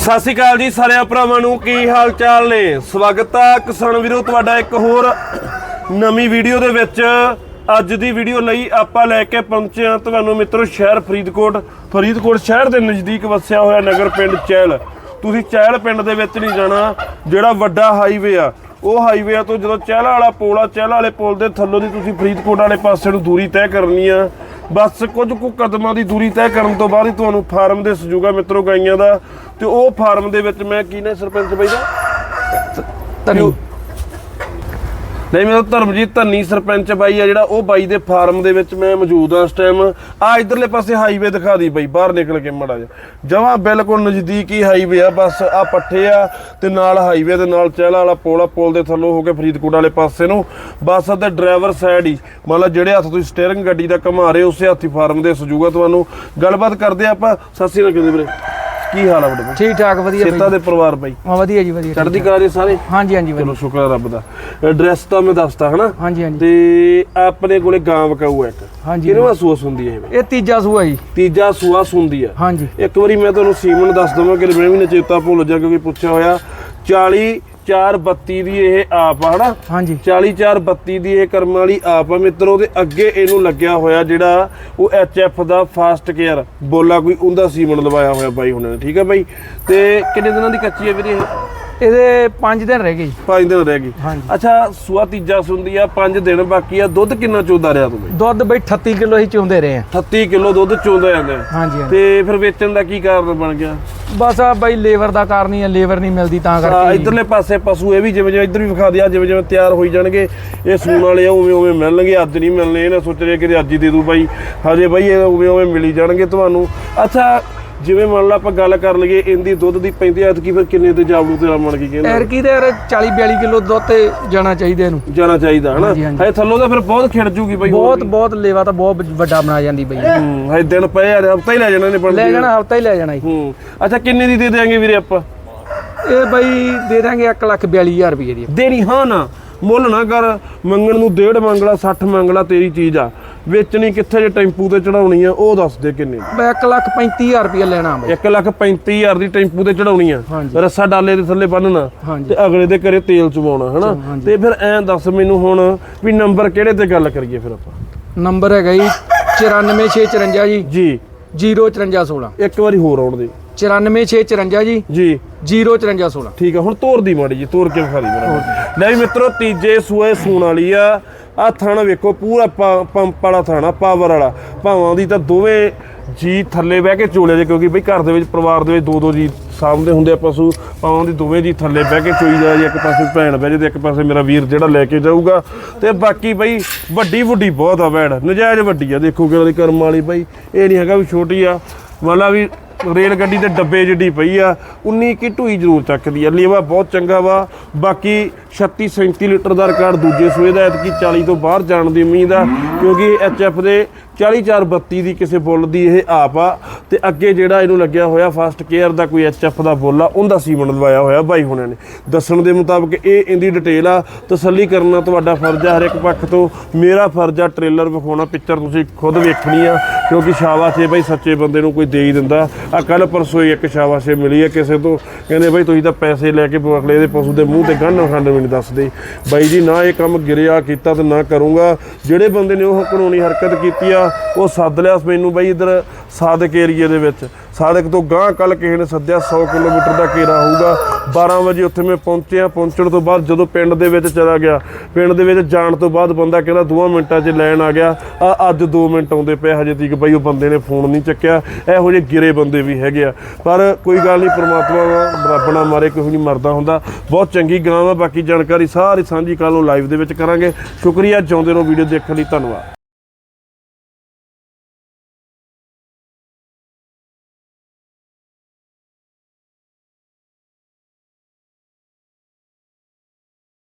ਸਤਿ ਸ਼੍ਰੀ ਅਕਾਲ ਜੀ ਸਾਰਿਆਂ ਭਰਾਵਾਂ ਨੂੰ, ਕੀ ਹਾਲ ਚਾਲ ਨੇ? ਸਵਾਗਤ ਆ ਕਿਸਾਨ ਵੀਰੋ, ਤੁਹਾਡਾ ਇੱਕ ਹੋਰ ਨਵੀਂ ਵੀਡੀਓ ਦੇ ਵਿੱਚ। ਅੱਜ ਦੀ ਵੀਡੀਓ ਲਈ ਆਪਾਂ ਲੈ ਕੇ ਪਹੁੰਚੇ ਹਾਂ ਤੁਹਾਨੂੰ ਮਿੱਤਰੋ, ਸ਼ਹਿਰ ਫਰੀਦਕੋਟ। ਫਰੀਦਕੋਟ ਸ਼ਹਿਰ ਦੇ ਨਜ਼ਦੀਕ ਵਸਿਆ ਹੋਇਆ ਨਗਰ ਪਿੰਡ ਚਹਿਲ ਤੁਸੀਂ ਚਹਿਲ ਪਿੰਡ ਦੇ ਵਿੱਚ ਨਹੀਂ ਜਾਣਾ, ਜਿਹੜਾ ਵੱਡਾ ਹਾਈਵੇ ਆ। ਉਹ ਹਾਈਵੇ ਤੋਂ ਜਦੋਂ ਚਹਿਲਾ ਵਾਲਾ ਪੁਲ ਆ ਚਹਿਲਾ ਵਾਲੇ ਪੁਲ ਦੇ ਥੱਲੋਂ ਦੀ ਤੁਸੀਂ ਫਰੀਦਕੋਟ ਵਾਲੇ ਪਾਸੇ ਨੂੰ ਦੂਰੀ ਤੈਅ ਕਰਨੀ ਆ। ਬਸ ਕੁਝ ਕੁ ਕਦਮਾਂ ਦੀ ਦੂਰੀ ਤੈਅ ਕਰਨ ਤੋਂ ਬਾਅਦ ਹੀ ਤੁਹਾਨੂੰ ਫਾਰਮ ਦੇ ਸਜੂਗਾ ਮਿੱਤਰੋ ਗਾਈਆਂ ਦਾ। ਤੇ ਉਹ ਫਾਰਮ ਦੇ ਵਿੱਚ ਮੈਂ ਕੀ ਨੇ ਸਰਪੰਚ ਬਾਈ ਦਾ? ਧਨੀ। ਨਹੀਂ ਮੈਨੂੰ ਧਰਮਜੀਤ ਧੰਨੀ ਸਰਪੰਚ ਬਾਈ ਆ ਜਿਹੜਾ ਉਹ ਬਾਈ ਦੇ ਫਾਰਮ ਦੇ ਵਿੱਚ ਮੈਂ ਮੌਜੂਦ ਆ ਇਸ ਟਾਈਮ ਆ ਇਧਰਲੇ ਪਾਸੇ ਹਾਈਵੇ ਦਿਖਾ ਦੀ ਬਾਈ ਬਾਹਰ ਨਿਕਲ ਕੇ ਮੜਾ ਜਾ ਜਮਾਂ ਬਿਲਕੁਲ ਨਜ਼ਦੀਕ ਹੀ ਹਾਈਵੇ ਆ ਬਸ ਆ ਪੱਠੇ ਆ ਤੇ ਨਾਲ ਹਾਈਵੇ ਦੇ ਨਾਲ ਚਹਿਲਾ ਵਾਲਾ ਪੋਲ ਆ ਪੁਲ ਦੇ ਥੱਲੋਂ ਹੋ ਕੇ ਫਰੀਦਕੋਟ ਵਾਲੇ ਪਾਸੇ ਨੂੰ। ਬੱਸ ਦੇ ਡਰਾਈਵਰ ਸਾਈਡ ਹੀ। ਮੰਨ ਲਾ ਜਿਹੜੇ ਹੱਥ ਤੁਸੀਂ ਸਟੀਅਰਿੰਗ ਗੱਡੀ ਦਾ ਘੁਮਾ ਰਹੇ ਹੋ, ਉਸੇ ਹੱਥੀ ਫਾਰਮ ਦੇ ਸਜੂਗਾ ਤੁਹਾਨੂੰ। ਗੱਲਬਾਤ ਕਰਦੇ ਆ ਆਪਾਂ। ਸੱਸੀ ਨਾਲ ਕਿਤੇ ਵੀਰੇ? ਕੀ ਹਾਲ ਆ ਬੜੇ ਠੀਕ ਠਾਕ ਵਧੀਆ ਸੇਤਾ ਬਾਈ ਦੇ ਪਰਿਵਾਰ ਬਾਈ ਹਾਂ ਵਧੀਆ ਜੀ ਵਧੀਆ ਚੜ੍ਹਦੀ ਕਲਾ ਦੇ ਸਾਰੇ? ਹਾਂਜੀ ਹਾਂਜੀ ਚਲੋ ਵਧੀਆ ਸ਼ੁਕਰ ਰੱਬ ਦਾ। ਐਡਰੈਸ ਤਾਂ ਮੈਂ ਦੱਸਤਾ ਹਨਾ? ਹਾਂਜੀ ਹਾਂਜੀ। ਤੇ ਆਪਣੇ ਕੋਲੇ ਗਾਂ ਵਕਾਊ ਹੈ ਇੱਕ। ਹਾਂਜੀ ਕਿਹੜਾ ਸੂਆ ਸੁੰਦੀ ਹੈ ਇਹ? ਇਹ ਤੀਜਾ ਸੂਆ ਜੀ। ਤੀਜਾ ਸੂਆ ਸੁੰਦੀ ਆ। ਹਾਂਜੀ। ਇੱਕ ਵਾਰੀ ਮੈਂ ਤੁਹਾਨੂੰ ਸੀਮਨ ਦੱਸ ਦਵਾਂ ਕਿ ਮੈਂ ਵੀ ਨਾ ਚੇਤਾ ਭੁੱਲ ਜਾ ਕਿਉਂਕਿ ਪੁੱਛਿਆ ਹੋਇਆ। 40 432 ਦੀ ਇਹ ਆਪ ਆ ਹਨਾ? ਹਾਂਜੀ। 40 432 ਦੀ ਇਹ ਕਰਮ ਵਾਲੀ ਆਪ ਆ। ਮਿੱਤਰੋ ਦੇ ਅੱਗੇ ਇਹਨੂੰ ਲੱਗਿਆ ਹੋਇਆ ਜਿਹੜਾ ਉਹ ਐਫ ਦਾ ਫਾਸਟ ਕੇਅਰ। ਬੋਲਾ ਕੋਈ ਉਹਦਾ ਸੀਮਨ ਲਵਾਇਆ ਹੋਇਆ ਬਾਈ ਹੁਣਾਂ ਨੇ ਠੀਕ ਹੈ ਬਾਈ? ਤੇ ਕਿੰਨੇ ਦਿਨਾਂ ਦੀ ਕੱਚੀ ਹੈ ਵੀਰੇ ਇਹ? ਇਹਦੇ 5 ਦਿਨ ਰਹਿ ਗਏ ਜੀ। ਪੰਜ ਦਿਨ ਰਹਿ ਹਾਂਜੀ। ਅੱਛਾ ਸੂਆ ਤੀਜਾ ਸੁੰਦੀ ਆ 5 ਦਿਨ ਬਾਕੀ ਆ ਦੁੱਧ ਕਿੰਨਾ ਚੋਦਾ ਰਿਹਾ ਤੂੰ ਬਈ ਦੁੱਧ ਬਈ 38 ਕਿਲੋ ਹੀ ਚੁੰਦੇ ਰਹੇ ਆ। 38 ਕਿਲੋ ਦੁੱਧ ਚੋਂਦਾ ਜਾਂਦਾ ਹੈ। ਹਾਂਜੀ ਹਾਂਜੀ। ਤੇ ਫਿਰ ਵੇਚਣ ਦਾ ਕੀ ਕਾਰਨ ਬਣ ਗਿਆ? ਬਸ ਆ ਬਾਈ ਲੇਬਰ ਦਾ ਕਾਰਨ ਹੀ ਆ ਲੇਬਰ ਨਹੀਂ ਮਿਲਦੀ ਤਾਂ ਆ ਕਰਕੇ। ਇਧਰਲੇ ਪਾਸੇ ਪਸ਼ੂ ਇਹ ਵੀ ਜਿਵੇਂ ਜਿਵੇਂ ਇੱਧਰ ਵੀ ਵਿਖਾ ਦਿਆ ਜਿਵੇਂ ਜਿਵੇਂ ਤਿਆਰ ਹੋਈ ਜਾਣਗੇ ਇਹ ਸੂਣ ਵਾਲੇ ਆ ਉਵੇਂ ਉਵੇਂ ਮਿਲਣਗੇ ਅੱਜ ਨਹੀਂ ਮਿਲਣੇ ਇਹ ਨਾ ਸੋਚ ਰਹੇ ਕਿ ਅੱਜ ਹੀ ਦੇ ਦੂ ਬਾਈ। ਹਜੇ ਬਾਈ ਇਹ ਉਵੇਂ ਉਵੇਂ ਮਿਲੀ ਜਾਣਗੇ ਤੁਹਾਨੂੰ। ਅੱਛਾ ਜਿਵੇਂ ਮੰਨ ਲਾ ਆਪਾਂ ਗੱਲ ਕਰ ਲਈਏ ਇਹਦੀ ਦੁੱਧ ਦੀ ਪੈਂਦੀ ਐਤ ਕੀ ਫਿਰ ਕਿੰਨੇ ਤੇ ਜਾਬੂ ਤੇ ਮਣ ਕੀ ਕਹਿੰਦਾ? ਐਰਕੀ ਦੇ ਯਾਰ 40 42 ਕਿਲੋ ਦੁੱਧ ਤੇ ਜਾਣਾ ਚਾਹੀਦਾ ਇਹਨੂੰ। ਜਾਣਾ ਚਾਹੀਦਾ ਹਨਾ। ਹਜੇ ਥੱਲੋਂ ਤਾਂ ਫਿਰ ਬਹੁਤ ਖਿੜ ਜੂਗੀ ਬਾਈ ਬਹੁਤ ਬਹੁਤ ਲੇਵਾ ਤਾਂ ਬਹੁਤ ਵੱਡਾ ਬਣਾ ਜਾਂਦੀ ਬਈ। ਹੂੰ ਹਜੇ ਦਿਨ ਪਏ ਆ ਹਫਤਾ ਹੀ ਲੈ ਜਾਣਾ ਨੇ ਬਣ ਲੈ ਜਾਣਾ ਹਫਤਾ ਹੀ ਲੈ ਜਾਣਾ ਹੂੰ ਅੱਛਾ ਕਿੰਨੇ ਦੀ ਦੇ ਦੇਾਂਗੇ ਵੀਰੇ ਆਪਾਂ? ਇਹ ਬਈ ਦੇ ਦਾਂਗੇ 1 ਲੱਖ 42000 ਰੁਪਏ ਦੀ। ਦੇਣੀ ਹਾਂ ਨਾ ਮੁੱਲ ਨਾ ਕਰ ਮੰਗਣ ਨੂੰ ਡੇਢ ਮੰਗਲਾ 60 ਮੰਗਲਾ ਤੇਰੀ ਚੀਜ਼ ਆ। ਵੇਚਣੀ ਕਿੱਥੇ ਜੇ ਟੈਂਪੂ ਤੇ ਚੜਾਉਣੀ ਆ ਉਹ ਦੱਸ ਦੇ ਕਿੰਨੇ। ਬਈ 1 ਲੱਖ 35000 ਰੁਪਏ ਲੈਣਾ ਬਈ। 1 ਲੱਖ 35000 ਦੀ ਟੈਂਪੂ ਤੇ ਚੜਾਉਣੀ ਆ ਹਾਂਜੀ। ਰੱਸਾ ਡਾਲੇ ਦੇ ਥੱਲੇ ਬੰਨਣਾ ਹਾਂਜੀ। ਤੇ ਅਗਲੇ ਦੇ ਘਰੇ ਤੇਲ ਚਵਾਉਣਾ ਹਨਾ। ਤੇ ਫਿਰ ਐਂ ਦੱਸ ਮੈਨੂੰ ਹੁਣ ਵੀ ਨੰਬਰ ਕਿਹੜੇ ਤੇ ਗੱਲ ਕਰੀਏ ਫਿਰ ਆਪਾਂ? ਨੰਬਰ ਹੈਗਾ ਜੀ 94654 ਜੀ। ਜੀ। 05416 ਇੱਕ ਵਾਰੀ ਹੋਰ ਆਉਣ ਦੇ। 94654 ਜੀ। ਜੀ। 05416 ਠੀਕ ਆ, ਹੁਣ ਤੋਰ ਦੀ ਮਾੜੀ ਜੀ ਤੋਰ ਕੇ ਵਿਖਾ ਦੀ ਮੇਰਾ ਲੈ ਵੀ ਮਿੱਤਰੋ, ਤੀਜੇ ਸੂਏ ਸੂਣ ਵਾਲੀ ਆ। ਆ ਥਣ ਵੇਖੋ, ਪੂਰਾ ਪੰ- ਪੰਪ ਵਾਲਾ ਥਾਣਾ ਪਾਵਰ ਵਾਲਾ। ਭਾਵਾਂ ਦੀ ਤਾਂ ਦੋਵੇਂ ਜੀ ਥੱਲੇ ਬਹਿ ਕੇ ਚੋਲੇ ਜੇ ਕਿਉਂਕਿ ਬਈ ਘਰ ਦੇ ਵਿੱਚ, ਪਰਿਵਾਰ ਦੇ ਵਿੱਚ ਦੋ ਦੋ ਜੀ ਸਾਹਮਣੇ ਹੁੰਦੇ ਆ ਪਸ਼ੂ। ਭਾਵਾਂ ਦੀ ਦੋਵੇਂ ਜੀ ਥੱਲੇ ਬਹਿ ਕੇ ਚੋਈ ਜਾ ਜੀ ਇੱਕ ਪਾਸੇ ਭੈਣ ਬਹਿ ਜੇ ਤੇ ਇੱਕ ਪਾਸੇ ਮੇਰਾ ਵੀਰ ਜਿਹੜਾ ਲੈ ਕੇ ਜਾਊਗਾ। ਤੇ ਬਾਕੀ ਬਈ, ਵੱਡੀ ਵੱਡੀ ਬਹੁਤ ਆ ਵੈੜ ਨਜਾਇਜ਼ ਵੱਡੀ ਆ, ਦੇਖੋ ਕਿ ਉਹਦੀ ਕਰਮ ਵਾਲੀ ਬਈ। ਇਹ ਨਹੀਂ ਹੈਗਾ ਵੀ ਛੋਟੀ ਆ। ਵਾਲਾ ਵੀ ਰੇਲ ਗੱਡੀ ਦੇ ਡੱਬੇ ਜਿੱਡੀ ਪਈ ਆ 19 ਕੀ ਢੂਈ ਜ਼ਰੂਰ ਚੱਕਦੀ ਆ। ਲੇਵਾ ਬਹੁਤ ਚੰਗਾ ਵਾ। ਬਾਕੀ 36 37 ਲੀਟਰ ਦਾ ਰਿਕਾਰਡ ਦੂਜੇ ਸੂਏ ਦਾ, ਐਤਕੀ 40 ਤੋਂ ਬਾਹਰ ਜਾਣ ਦੀ ਉਮੀਦ ਆ, ਕਿਉਂਕਿ ਐਚਐਫ ਦੇ 40432 ਦੀ ਕਿਸੇ ਬੁੱਲ ਦੀ ਇਹ ਆਪ ਆ ਤੇ ਅੱਗੇ ਜਿਹੜਾ ਇਹਨੂੰ ਲੱਗਿਆ ਹੋਇਆ ਫਸਟ ਕੇਅਰ ਦਾ ਕੋਈ ਐਚਐਫ ਦਾ ਬੁੱਲ ਆ, ਉਹਦਾ ਸੀਮਨ ਲਵਾਇਆ ਹੋਇਆ ਬਾਈ ਹੁਣਾਂ ਨੇ। ਦੱਸਣ ਦੇ ਮੁਤਾਬਕ ਇਹ ਇਹਦੀ ਡਿਟੇਲ ਆ, ਤਸੱਲੀ ਕਰਨਾ ਤੁਹਾਡਾ ਫਰਜ਼ ਆ ਹਰ ਇੱਕ ਪੱਖ ਤੋਂ। ਮੇਰਾ ਫਰਜ਼ ਆ ਟ੍ਰੇਲਰ ਵਿਖਾਉਣਾ, ਪਿਕਚਰ ਤੁਸੀਂ ਖੁਦ ਵੇਖਣੀ ਆ, ਕਿਉਂਕਿ ਸ਼ਾਬਾਸ਼ ਏ ਬਾਈ, ਸੱਚੇ ਬੰਦੇ ਨੂੰ ਕੋਈ ਦੇ ਹੀ ਦਿੰਦਾ। ਆ ਕੱਲ ਪਰਸੋਂ ਹੀ ਇੱਕ ਸ਼ਾਬਾਸ਼ ਮਿਲੀ ਹੈ ਕਿਸੇ ਤੋਂ। ਕਹਿੰਦੇ ਬਾਈ, ਤੁਸੀਂ ਤਾਂ ਪੈਸੇ ਲੈ ਕੇ ਅਗਲੇ ਦੇ ਪਸ਼ੂ ਦੇ ਮੂੰਹ ਤੇ ਗੰਨ ਖੰਡ ਵੀ ਨਹੀਂ ਦੱਸਦੇ ਬਾਈ ਜੀ, ਨਾ ਇਹ ਕੰਮ ਗਿਰਿਆ ਕੀਤਾ ਤੇ ਨਾ ਕਰੂੰਗਾ। ਜਿਹੜੇ ਬੰਦੇ ਨੇ ਉਹ ਕਾਨੂੰਨੀ ਹਰਕਤ ਕੀਤੀ ਆ ਉਹ ਸੱਦ ਲਿਆ ਮੈਨੂੰ ਬਈ ਇਧਰ ਸਾਦਕ ਏਰੀਏ ਦੇ ਵਿੱਚ। ਸਾਦਕ ਤੋਂ ਗਾਂ ਕੱਲ ਕਿਸੇ ਨੇ ਸੱਦਿਆ 100 ਕਿਲੋਮੀਟਰ ਦਾ ਘੇਰਾ ਹੋਊਗਾ। 12 ਵਜੇ ਉੱਥੇ ਮੈਂ ਪਹੁੰਚਿਆ ਪਹੁੰਚਣ ਤੋਂ ਬਾਅਦ ਜਦੋਂ ਪਿੰਡ ਦੇ ਵਿੱਚ ਚਲਾ ਗਿਆ ਪਿੰਡ ਦੇ ਵਿੱਚ ਜਾਣ ਤੋਂ ਬਾਅਦ ਬੰਦਾ ਕਹਿੰਦਾ ਦੋਵਾਂ ਮਿੰਟਾਂ 'ਚ ਲੈਣ ਆ ਗਿਆ। ਆ ਅੱਜ 2 ਮਿੰਟ ਆਉਂਦੇ ਪਏ ਹਜੇ ਤੀਕ ਬਈ ਉਹ ਬੰਦੇ ਨੇ ਫੋਨ ਨਹੀਂ ਚੱਕਿਆ। ਇਹੋ ਜਿਹੇ ਗਿਰੇ ਬੰਦੇ ਵੀ ਹੈਗੇ ਆ। ਪਰ ਕੋਈ ਗੱਲ ਨਹੀਂ ਪ੍ਰਮਾਤਮਾ ਵਾ, ਰੱਬ ਨਾ ਮਾਰੇ ਕੋਈ ਨਹੀਂ ਮਰਦਾ ਹੁੰਦਾ। ਬਹੁਤ ਚੰਗੀ ਗਾਂ ਆ ਬਾਕੀ ਜਾਣਕਾਰੀ ਸਾਰੀ ਸਾਂਝੀ ਕੱਲ ਨੂੰ ਲਾਈਵ ਦੇ ਵਿੱਚ ਕਰਾਂਗੇ। ਸ਼ੁਕਰੀਆ ਜਿਉਂਦੇ ਰਹੋ ਵੀਡੀਓ ਦੇਖਣ ਲਈ ਧੰਨਵਾਦ।